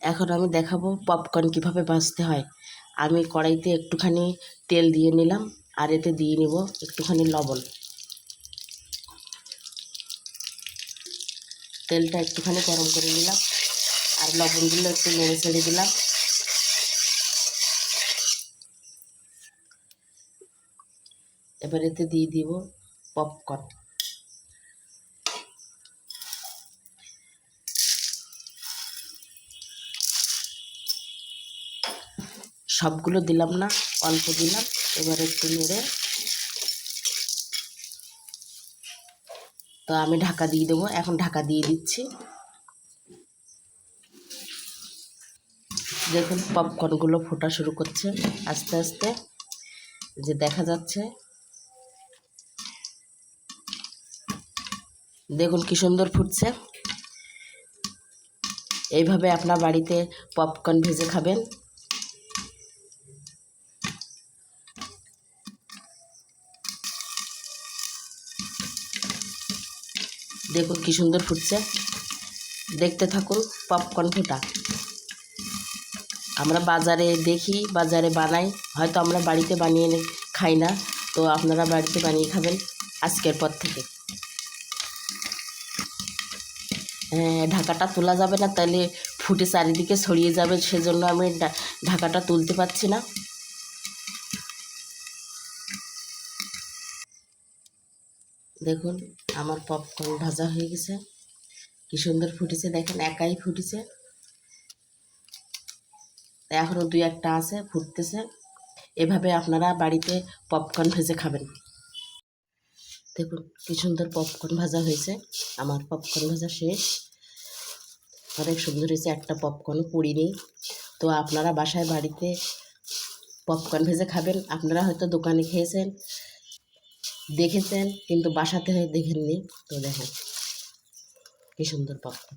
এখন আমি দেখাবো পপকর্ন কীভাবে ভাজতে হয়। আমি কড়াইতে একটুখানি তেল দিয়ে নিলাম, আর এতে দিয়ে নেব একটুখানি লবণ। তেলটা একটুখানি গরম করে নিলাম, আর লবণগুলো একটু নেড়ে ছেড়ে দিলাম। এবার এতে দিয়ে দিব পপকর্ন সবগুলো দিলাম না, অল্প দিলাম। এবার একটু নেড়ে। তো আমি ঢাকা দিয়ে দেবো। এখন ঢাকা দিয়ে দিচ্ছি। দেখুন, পপকর্নগুলো ফোটা শুরু করছে। আস্তে আস্তে যে দেখা যাচ্ছে। দেখুন কি সুন্দর ফুটছে। এইভাবে আপনার বাড়িতে পপকর্ন ভেজে খাবেন। দেখুন কি সুন্দর ফুটছে। দেখতে থাকুন পপকর্ন ফোটা। আমরা বাজারে দেখি বাজারে বানাই। হয়তো আমরা বাড়িতে বানিয়ে খাই না তো আপনারা বাড়িতে বানিয়ে খাবেন আজকের পর থেকে। হ্যাঁ, ঢাকাটা তোলা যাবে না তাহলে ফুটে চারিদিকে ছড়িয়ে যাবে সেজন্য আমি ঢাকাটা তুলতে পারছি না। দেখুন, আমার পপকর্ন ভাজা হয়ে গেছে। কি সুন্দর ফুটেছে, দেখেন, একাই ফুটেছে। এখনও দুই একটা আছে, ফুটতেছে। এভাবে আপনারা বাড়িতে পপকর্ন ভেজে খাবেন। দেখুন, কি সুন্দর পপকর্ন ভাজা হয়েছে। আমার পপকর্ন ভাজা শেষ। অনেক সুন্দর হয়েছে, একটা পপকর্নও পুড়িনি। তো আপনারা বাসায় বাড়িতে পপকর্ন ভেজে খাবেন। আপনারা হয়তো দোকানে খেয়েছেন। দেখেছেন কিন্তু বাসাতে দেখেননি। তো দেখেন কি সুন্দর পপকর্ন